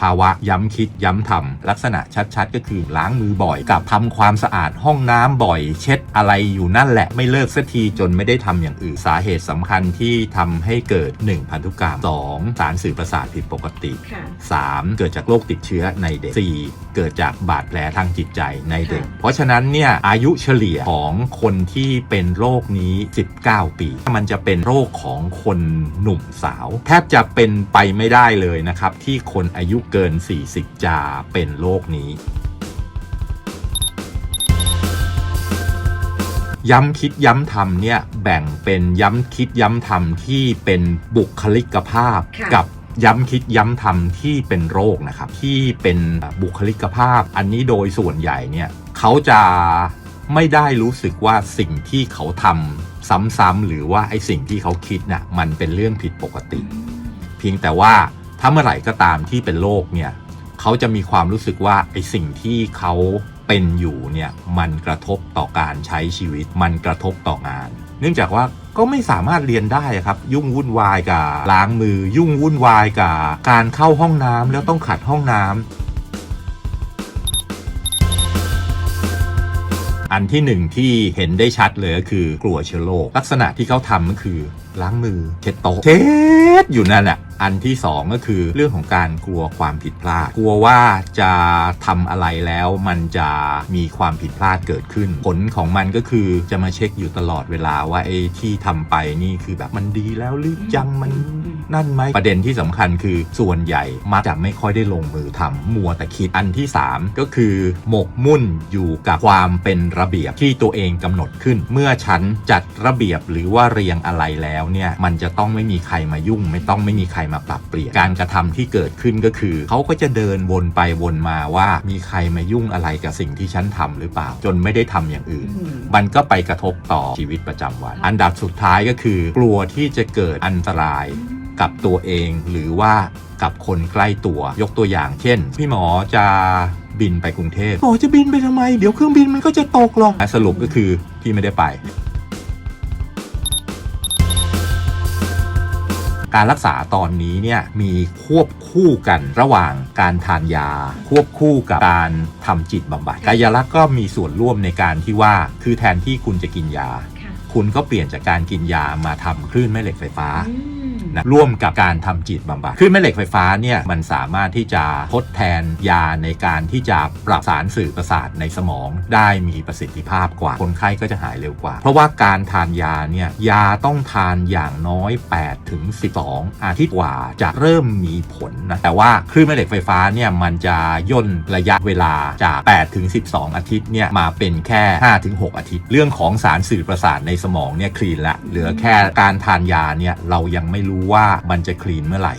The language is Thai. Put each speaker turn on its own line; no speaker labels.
ภาวะย้ำคิดย้ำทำลักษณะชัดๆ ก็คือล้างมือบ่อยกับทำความสะอาดห้องน้ำบ่อย เช็ดอะไรอยู่นั่นแหละไม่เลิกสักทีจนไม่ได้ทำอย่างอื่นสาเหตุสำคัญที่ทำให้เกิด 1 พันธุกรรม 2 สารสื่อประสาทผิดปกติ
ค่ะ
3. เกิดจากโรคติดเชื้อในเด็ก 4. เกิดจากบาดแผลทางจิตใจในเด็ก
ค่ะ
เพราะฉะนั้นเนี่ยอายุเฉลี่ยของคนที่เป็นโรคนี้ 19 ปี มันจะเป็นโรคของคนหนุ่มสาว แทบจะเป็นไปไม่ได้เลยนะครับที่คนอายุเกิน 40 จะเป็นโรคนี้ ย้ำคิดย้ำทำเนี่ยแบ่งเป็นย้ำคิดย้ำทำที่เป็นบุคลิกภาพ
ค่ะ
กับย้ำคิดย้ำทำที่เป็นโรคนะครับที่เป็นบุคลิกภาพ อันนี้โดยส่วนใหญ่เนี่ยเขาจะไม่ได้รู้สึกว่าสิ่งที่เขาทำซ้ำๆหรือว่าไอ้สิ่งที่เขาคิดน่ะมันเป็นเรื่องผิดปกติ เพียงแต่ว่า ถ้าเมื่อไหร่ก็ตามที่เป็นโรคเนี่ยเขาจะมีความรู้สึกว่าไอสิ่งที่เขาเป็นอยู่เนี่ยมันกระทบต่อการใช้ชีวิต มันกระทบต่องาน เนื่องจากว่าก็ไม่สามารถเรียนได้อะครับ ยุ่งวุ่นวายกับล้างมือ ยุ่งวุ่นวายกับการเข้าห้องน้ำแล้วต้องขัดห้องน้ำ อันที่หนึ่งที่เห็นได้ชัดเลยก็คือกลัวเชื้อโรคลักษณะที่เขาทำก็คือล้างมือเช็ดโต๊ะเช็ดอยู่นั่นแหละอันที่สองก็คือเรื่องของการกลัวความผิดพลาด กลัวว่าจะทำอะไรแล้วมันจะมีความผิดพลาดเกิดขึ้น ผลของมันก็คือจะมาเช็คอยู่ตลอดเวลาว่าไอ้ที่ทำไปนี่คือแบบมันดีแล้วหรือยังมัน นั่นไหมประเด็นที่สำคัญคือส่วนใหญ่มักจะไม่ค่อยได้ลงมือทำมัวแต่คิดอันที่ 3 ก็คือ หมกมุ่นอยู่กับความเป็นระเบียบที่ตัวเองกำหนดขึ้น เมื่อฉันจัดระเบียบหรือว่าเรียงอะไรแล้วเนี่ยมันจะต้องไม่มีใครมายุ่ง ไม่ต้องไม่มีใครมาปรับเปลี่ยนการกระทำที่เกิดขึ้นก็คือ เขาก็จะเดินวนไปวนมาว่ามีใครมายุ่งอะไรกับสิ่งที่ฉันทำหรือเปล่า จนไม่ได้ทำอย่างอื่น
อืม
มันก็ไปกระทบต่อชีวิตประจำวัน อันดับสุดท้ายก็คือ กลัวที่จะเกิดอันตราย กับตัวเองหรือว่ากับคนใกล้ตัวยกตัวอย่างเช่น พี่หมอจะบินไปกรุงเทพหมอจะบินไปทำไม เดี๋ยวเครื่องบินมันก็จะตกหรอกสรุปก็คือพี่ไม่ได้ไป การรักษาตอนนี้เนี่ยมีควบคู่กันระหว่างการทานยา ควบคู่กับการทำจิตบำบัดกายรักษ์ก็มีส่วนร่วมในการที่ว่าคือแทนที่คุณจะกินยา
ค่ะ
คุณก็เปลี่ยนจากการกินยามาทำคลื่นแม่เหล็กไฟฟ้า
อืม
นะร่วมกับการทำจิตบำบัดคลื่นแม่เหล็กไฟฟ้าเนี่ยมันสามารถที่จะทดแทนยาในการที่จะปรับสารสื่อประสาทในสมองได้มีประสิทธิภาพกว่าคนไข้ก็จะหายเร็วกว่า เพราะว่าการทานยาเนี่ยยาต้องทานอย่างน้อย8ถึง12 อาทิตย์กว่าจะเริ่มมีผลนะแต่ว่าคลื่นแม่เหล็กไฟฟ้าเนี่ยมันจะย่นระยะเวลาจาก8ถึง12 อาทิตย์เนี่ยมาเป็นแค่5ถึง6อาทิตย์ เรื่องของสารสื่อประสาทในสมองเนี่ยคลีนละเหลือแค่การทานยาเนี่ยเรายังไม่รู้ว่ามันจะคลีนเมื่อไหร่